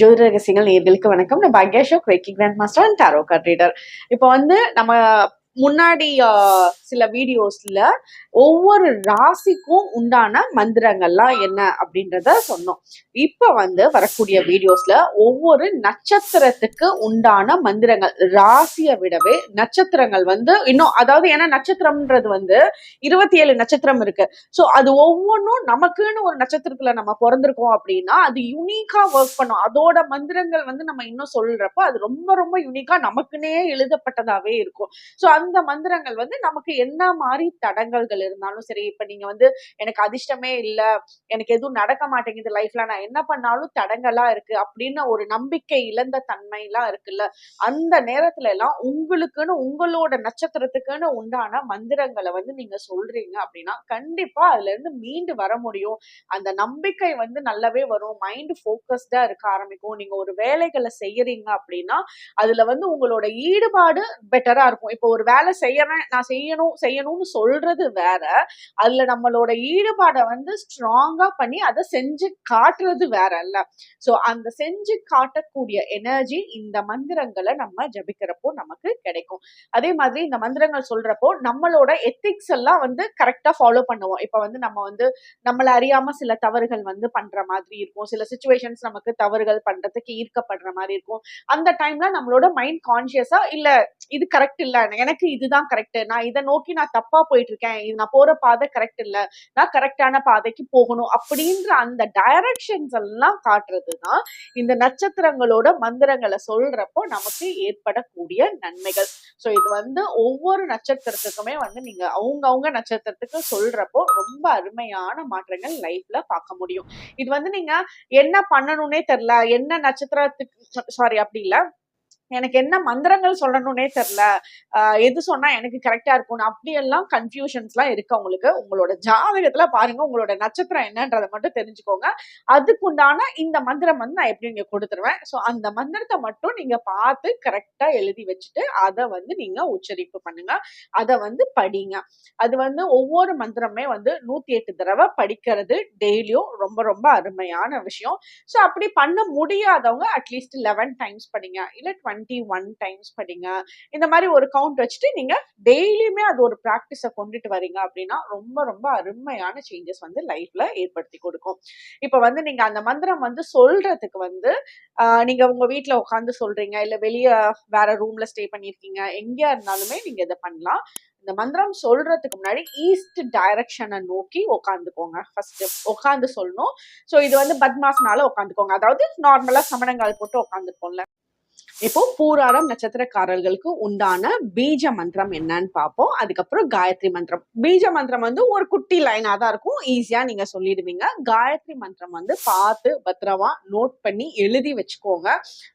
ஜோதிட ரகசியங்கள் நேர்களுக்கு வணக்கம். நான் Bhagya Ashok reiki grand master and tarot card reader இப்போ வந்து நம்ம முன்னாடி சில வீடியோஸ்ல ஒவ்வொரு ராசிக்கும் உண்டான மந்திரங்கள்லாம் என்ன அப்படின்றத சொன்னோம். இப்ப வந்து வரக்கூடிய வீடியோஸ்ல ஒவ்வொரு நட்சத்திரத்துக்கு உண்டான மந்திரங்கள் ராசியை விடவே நட்சத்திரங்கள் வந்து இன்னும் அதாவது ஏன்னா நட்சத்திரம்ன்றது வந்து இருபத்தி ஏழு நட்சத்திரம் இருக்கு. ஸோ அது ஒவ்வொன்றும் நமக்குன்னு ஒரு நட்சத்திரத்துல நம்ம பிறந்திருக்கோம் அப்படின்னா அது யூனிக்கா ஒர்க் பண்ணும். அதோட மந்திரங்கள் வந்து நம்ம இன்னும் சொல்றப்போ அது ரொம்ப ரொம்ப யூனிக்கா நமக்குன்னே எழுதப்பட்டதாவே இருக்கும். ஸோ அந்த மந்திரங்கள் வந்து நமக்கு என்ன மாதிரி தடங்கல்கள் இருந்தாலும் சரி இப்ப நீங்க வந்து எனக்கு அதிர்ஷ்டமே இல்ல எனக்கு எதுவும் நடக்க மாட்டேங்குது லைஃப்ல நான் என்ன பண்ணாலும் தடங்கலா இருக்கு அப்படின்னு ஒரு நம்பிக்கை இழந்த தன்மையெல்லாம் இருக்குல்ல அந்த நேரத்துல எல்லாம் உங்களுக்குன்னு உங்களோட நட்சத்திரத்துக்குன்னு உண்டான மந்திரங்களை வந்து நீங்க சொல்றீங்க அப்படின்னா கண்டிப்பா அதுல இருந்து மீண்டு வர முடியும். அந்த நம்பிக்கை வந்து நல்லாவே வரும் மைண்ட் போக்கஸ்டா இருக்க ஆரம்பிக்கும். நீங்க ஒரு வேலைகளை செய்யறீங்க அப்படின்னா அதுல வந்து உங்களோட ஈடுபாடு பெட்டரா இருக்கும். இப்போ ஒரு வேலை செய்யறேன் நான் செய்யணும் செய்யணும்னு சொல்றது வேற. அதுல நம்மளோட ஈடுபாடை வந்து ஸ்ட்ராங்கா பண்ணி அதை செஞ்சு காட்டுறது வேற இல்ல. சோ அந்த செஞ்சு காட்டக்கூடிய எனர்ஜி இந்த மந்திரங்களை நம்ம ஜபிக்கிறப்போ நமக்கு கிடைக்கும். அதே மாதிரி இந்த மந்திரங்கள் சொல்றப்போ நம்மளோட எத்திக்ஸ் எல்லாம் வந்து கரெக்டா ஃபாலோ பண்ணுவோம். இப்ப வந்து நம்ம வந்து நம்மள அறியாம சில தவறுகள் வந்து பண்ற மாதிரி இருக்கும். சில சுச்சுவேஷன்ஸ் நமக்கு தவறுகள் பண்றதுக்கு ஈர்க்கப்படுற மாதிரி இருக்கும். அந்த டைம்ல நம்மளோட மைண்ட் கான்சியஸா இல்ல இது கரெக்ட் இல்ல. எனக்கு இதுதான் கரெக்ட் நான் இதை நோக்கி நான் தப்பா போயிட்டு இருக்கேன் இது நான் போற பாதை கரெக்ட் இல்ல. நான் கரெக்டான பாதைக்கு போகணும் அப்படின்ற அந்த டைரக்ஷன்ஸ் எல்லாம் காட்டுறதுதான் இந்த நட்சத்திரங்களோட மந்திரங்களை சொல்றப்போ நமக்கு ஏற்படக்கூடிய நன்மைகள். சோ இது வந்து ஒவ்வொரு நட்சத்திரத்துக்குமே வந்து நீங்க அவங்கவங்க நட்சத்திரத்துக்கு சொல்றப்போ ரொம்ப அருமையான மாற்றங்கள் லைஃப்ல பார்க்க முடியும். இது வந்து நீங்க என்ன பண்ணணும்னே தெரியல. என்ன நட்சத்திரத்துக்கு சாரி அப்படி இல்லை. எனக்கு என்ன மந்திரங்கள் சொல்லணும்னே தெரில எது சொன்னா எனக்கு கரெக்டா இருக்கும் அப்படியெல்லாம் கன்ஃபியூஷன்ஸ்லாம் இருக்கு உங்களுக்கு உங்களோட ஜாதகத்துல பாருங்க உங்களோட நட்சத்திரம் என்னன்றதை மட்டும் தெரிஞ்சுக்கோங்க. அதுக்குண்டான இந்த மந்திரம் வந்து நான் எப்படி நீங்க கொடுத்துருவேன். ஸோ அந்த மந்திரத்தை மட்டும் நீங்க பார்த்து கரெக்டா எழுதி வச்சுட்டு அதை வந்து நீங்க உச்சரிப்பு பண்ணுங்க. அதை வந்து படிங்க. அது வந்து ஒவ்வொரு மந்திரமே வந்து நூத்தி எட்டு தடவை படிக்கிறது டெய்லியும் ரொம்ப ரொம்ப அருமையான விஷயம். ஸோ அப்படி பண்ண முடியாதவங்க அட்லீஸ்ட் லெவன் டைம்ஸ் படிங்க. இல்லை டுவெண்ட்டி டுவெண்ட்டி ஒன் டைம்ஸ் படிங்க. இந்த மாதிரி ஒரு கவுண்ட் வச்சுட்டு நீங்க டெய்லியுமே அது ஒரு ப்ராக்டிஸை கொண்டுட்டு வரீங்க அப்படின்னா ரொம்ப ரொம்ப அருமையான சேஞ்சஸ் வந்து லைஃப்ல ஏற்படுத்தி கொடுக்கும். இப்போ வந்து நீங்க அந்த மந்திரம் வந்து சொல்றதுக்கு வந்து நீங்க உங்க வீட்டில் உட்காந்து சொல்றீங்க இல்ல வெளிய வேற ரூம்ல ஸ்டே பண்ணியிருக்கீங்க எங்கேயா இருந்தாலுமே நீங்க இதை பண்ணலாம். இந்த மந்திரம் சொல்றதுக்கு முன்னாடி ஈஸ்ட் டைரக்ஷனை நோக்கி உட்காந்துக்கோங்க ஃபர்ஸ்ட் உட்காந்து சொல்லணும். ஸோ இது வந்து பத்மாசனால உட்காந்துக்கோங்க அதாவது நார்மலா சமணங்கால் போட்டு உட்காந்துருக்கோம்ல இப்போ பூராடம் நட்சத்திரக்காரர்களுக்கு உண்டான பீஜ மந்திரம் என்னன்னு பார்ப்போம். அதுக்கப்புறம் காயத்ரி மந்திரம். பீஜ மந்திரம் வந்து ஒரு குட்டி லைனா தான் இருக்கும். ஈஸியா நீங்க சொல்லிடுவீங்க. காயத்ரி மந்திரம் வந்து பார்த்து பத்திரமா நோட் பண்ணி எழுதி வச்சுக்கோங்க.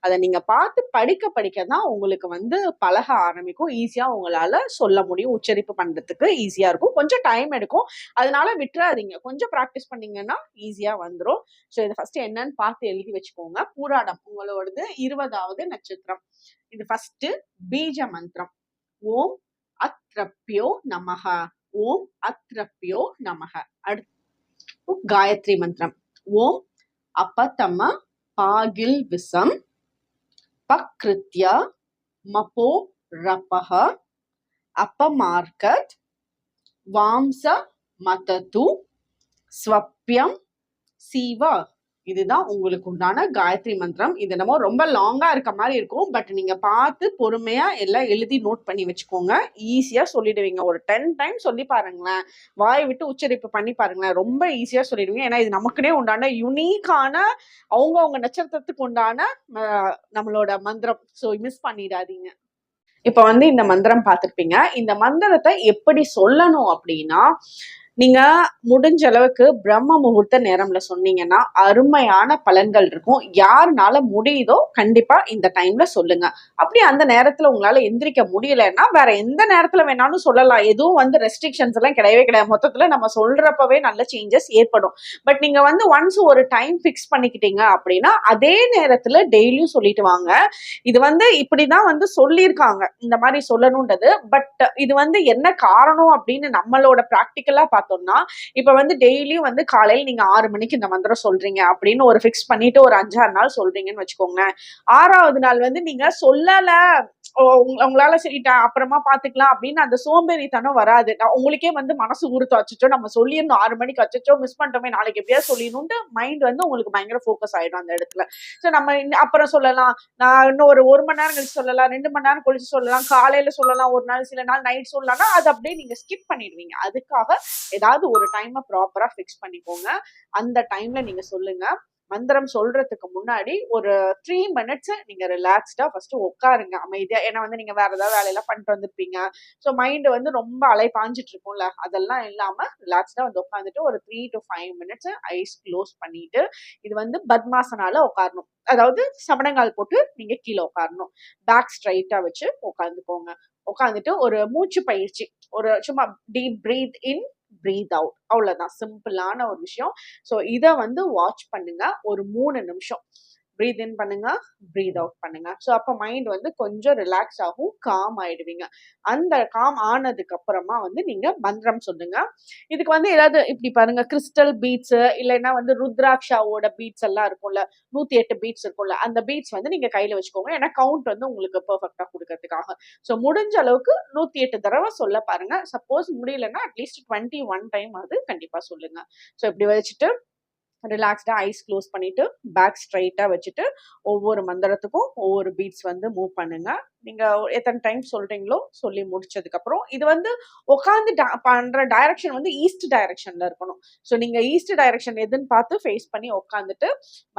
அதை நீங்க பார்த்து படிக்க படிக்க தான் உங்களுக்கு வந்து பழக ஆரம்பிக்கும். ஈஸியா உங்களால சொல்ல முடியும். உச்சரிப்பு பண்றதுக்கு ஈஸியா இருக்கும். கொஞ்சம் டைம் எடுக்கும். அதனால விட்டுறாதீங்க. கொஞ்சம் ப்ராக்டிஸ் பண்ணீங்கன்னா ஈஸியா வந்துடும் ஸோ இதை ஃபர்ஸ்ட் என்னன்னு பார்த்து எழுதி வச்சுக்கோங்க. பூராடம் உங்களோடது இருபதாவது நட்சத்திரம். இது ஃபர்ஸ்ட் பீஜ மந்திரம். ஓம் அத்ரப்யோ நமக ஓம் அத்ரப்யோ நமக அடுத்து காயத்ரி மந்திரம். ஓம் அப்பதம பாகில் விசம் பக்ருத்யா மபோ ரபஹ அப்பமார்க்கத் வாம்ச மதது ஸ்வப்யம் சீவா. இதுதான் உங்களுக்கு உண்டான காயத்ரி மந்திரம். இது நம்ம ரொம்ப லாங்கா இருக்க மாதிரி இருக்கும். பட் நீங்க பார்த்து பொறுமையா எல்லாம் எழுதி நோட் பண்ணி வச்சுக்கோங்க. ஈஸியா சொல்லிடுவீங்க. ஒரு டென் டைம் சொல்லி பாருங்களேன். வாய் விட்டு உச்சரிப்பு பண்ணி பாருங்களேன். ரொம்ப ஈஸியா சொல்லிடுவீங்க. ஏன்னா இது நமக்குனே உண்டான யுனிக்கான அவங்கவுங்க நட்சத்திரத்துக்கு உண்டான நம்மளோட மந்திரம். ஸோ மிஸ் பண்ணிடாதீங்க. இப்ப வந்து இந்த மந்திரம் பார்த்துருப்பீங்க. இந்த மந்திரத்தை எப்படி சொல்லணும் அப்படின்னா நீங்க முடிஞ்ச அளவுக்கு பிரம்ம முகூர்த்த நேரம்ல சொன்னீங்கன்னா அருமையான பலன்கள் இருக்கும். யாருனால முடியுதோ கண்டிப்பா இந்த டைம்ல சொல்லுங்க. அப்படி அந்த நேரத்துல உங்களால எந்திரிக்க முடியலன்னா வேற எந்த நேரத்துல வேணாலும் சொல்லலாம். எதுவும் வந்து ரெஸ்ட்ரிக்ஷன்ஸ் எல்லாம் கிடையவே கிடையாது. மொத்தத்துல நம்ம சொல்றப்பவே நல்ல சேஞ்சஸ் ஏற்படும். பட் நீங்க வந்து ஒன்ஸ் ஒரு டைம் ஃபிக்ஸ் பண்ணிக்கிட்டீங்க அப்படின்னா அதே நேரத்துல டெய்லியும் சொல்லிட்டு வாங்க. இது வந்து இப்படிதான் வந்து சொல்லியிருக்காங்க. இந்த மாதிரி சொல்லணுன்றது. பட் இது வந்து என்ன காரணம் அப்படின்னு நம்மளோட ப்ராக்டிக்கலா பார்த்து பார்த்தோம்னா இப்போ வந்து டெய்லியும் வந்து காலையில் நீங்க ஆறு மணிக்கு இந்த மந்திரம் சொல்றீங்க அப்படின்னு ஒரு ஃபிக்ஸ் பண்ணிட்டு ஒரு அஞ்சாறு நாள் சொல்றீங்கன்னு வச்சுக்கோங்க ஆறாவது நாள் வந்து நீங்க சொல்லல உங்களால சரிட்டா அப்புறமா பாத்துக்கலாம் அப்படின்னு அந்த சோம்பேறித்தனம் வராது. உங்களுக்கே வந்து மனசு உறுத்து வச்சுச்சோ நம்ம சொல்லிடணும் ஆறு மணிக்கு வச்சுச்சோ மிஸ் பண்ணிட்டோமே நாளைக்கு எப்படியாவது சொல்லிடணும்ட்டு மைண்ட் வந்து உங்களுக்கு பயங்கர ஃபோக்கஸ் ஆயிடும் அந்த இடத்துல. ஸோ நம்ம அப்புறம் சொல்லலாம். நான் இன்னும் ஒரு ஒரு மணி நேரம் கழிச்சு சொல்லலாம் ரெண்டு மணி நேரம் கழிச்சு சொல்லலாம் காலையில சொல்லலாம் ஒரு நாள் சில நாள் நைட் சொல்லலாம்னா அது அப்படியே நீங்க ஸ்கிப் பண்ணிடுவீங்க. அதுக்காக ஏதாவது ஒரு டைமை ப்ராப்பரா ஃபிக்ஸ் பண்ணிக்கோங்க. அந்த டைம்ல நீங்க சொல்லுங்க. மந்திரம் சொல்றதுக்கு முன்னாடி ஒரு த்ரீ மினிட்ஸ் நீங்க ரிலாக்ஸ்டா ஃபர்ஸ்ட் உட்காருங்க. அமைதியா. ஏன்னா வந்து நீங்க வேற ஏதாவது வேலையெல்லாம் பண்ணிட்டு வந்திருப்பீங்க. ஸோ மைண்டு வந்து ரொம்ப அலை பாஞ்சிட்டு இருக்கும்ல. அதெல்லாம் இல்லாம ரிலாக்ஸ்டா வந்து உட்காந்துட்டு ஒரு three to five minutes eyes close பண்ணிட்டு இது வந்து பத்மாசனால உட்காரணும். அதாவது சமணங்கால் போட்டு நீங்க கீழே உட்காரணும். பேக் ஸ்ட்ரைட்டா வச்சு உட்காந்துக்கோங்க உட்காந்துட்டு ஒரு மூச்சு பயிற்சி. ஒரு சும்மா deep breathe in breathe out அவ்வளோதான் சிம்பிளான ஒரு விஷயம். ஸோ இதை வந்து வாட்ச் பண்ணுங்க ஒரு மூணு நிமிஷம். ப்ரீத் இன் பண்ணுங்க ப்ரீத் அவுட் பண்ணுங்க. ஸோ அப்போ மைண்ட் வந்து கொஞ்சம் ரிலாக்ஸ் ஆகும் காம் ஆயிடுவீங்க. அந்த காம் ஆனதுக்கு அப்புறமா வந்து நீங்க மந்திரம் சொல்லுங்க. இதுக்கு வந்து ஏதாவது இப்படி பாருங்க கிறிஸ்டல் பீட்ஸ் இல்லைன்னா வந்து ருத்ராட்சாவோட பீட்ஸ் எல்லாம் இருக்கும்ல நூத்தி எட்டு பீட்ஸ் இருக்கும்ல அந்த பீட்ஸ் வந்து நீங்க கையில வச்சுக்கோங்க. ஏன்னா கவுண்ட் வந்து உங்களுக்கு பெர்ஃபெக்டா கொடுக்கறதுக்காக. ஸோ முடிஞ்ச அளவுக்கு நூத்தி எட்டு தடவை சொல்ல பாருங்க. சப்போஸ் முடியலன்னா அட்லீஸ்ட் டுவெண்ட்டி ஒன் டைம் அது கண்டிப்பா சொல்லுங்க. ஸோ இப்படி வச்சுட்டு ரிலாக்ஸ்டாக ஐஸ் க்ளோஸ் பண்ணிவிட்டு பேக் ஸ்ட்ரைட்டாக வச்சுட்டு ஒவ்வொரு மந்திரத்துக்கும் ஒவ்வொரு பீட்ஸ் வந்து மூவ் பண்ணுங்கள் நீங்க எத்தனை டைம் சொல்றீங்களோ சொல்லி முடிச்சதுக்கப்புறம் இது வந்து உட்காந்து பண்ற டைரக்ஷன் வந்து ஈஸ்ட் டைரக்ஷன்ல இருக்கணும். ஸோ நீங்க ஈஸ்ட் டைரக்ஷன் எதுன்னு பார்த்து ஃபேஸ் பண்ணி உட்காந்துட்டு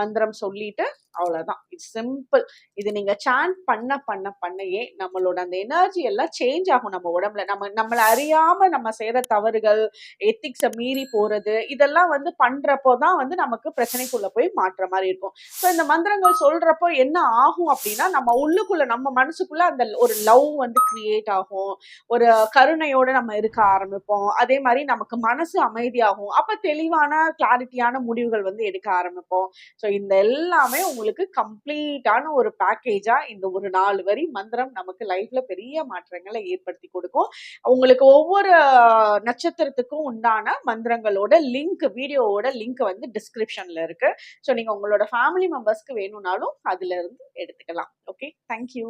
மந்திரம் சொல்லிட்டு அவ்வளோதான் இது சிம்பிள் இது நீங்க சாண்ட் பண்ண பண்ண பண்ணையே நம்மளோட அந்த எனர்ஜி எல்லாம் சேஞ்ச் ஆகும் நம்ம உடம்புல. நம்ம நம்மளை அறியாம நம்ம செய்யற தவறுகள் எத்திக்ஸை மீறி போறது இதெல்லாம் வந்து பண்றப்போ தான் வந்து நமக்கு பிரச்சனைக்குள்ள போய் மாற்ற மாதிரி இருக்கும். ஸோ இந்த மந்திரங்கள் சொல்றப்போ என்ன ஆகும் அப்படின்னா நம்ம உள்ளுக்குள்ள நம்ம மனசுக்குள்ள அந்த ஒரு லவ் வந்து கிரியேட் ஆகும். ஒரு கருணையோட நம்ம இருக்க ஆரம்பிப்போம். அதே மாதிரி நமக்கு மனசு அமைதியாகும். அப்ப தெளிவான கிளாரிட்டியான முடிவுகள் வந்து எடுக்க ஆரம்பிப்போம். ஸோ இந்த எல்லாமே உங்களுக்கு கம்ப்ளீட்டான ஒரு பேக்கேஜா இந்த ஒரு நாலு வரி மந்திரம் நமக்கு லைஃப்ல பெரிய மாற்றங்களை ஏற்படுத்தி கொடுக்கும். உங்களுக்கு ஒவ்வொரு நட்சத்திரத்துக்கும் உண்டான மந்திரங்களோட லிங்க் வீடியோவோட லிங்க் வந்து டிஸ்கிரிப்ஷன்ல இருக்கு. ஸோ நீங்க உங்களோட ஃபேமிலி மெம்பர்ஸ்க்கு வேணும்னாலும் அதுல இருந்து எடுத்துக்கலாம். Okay thank you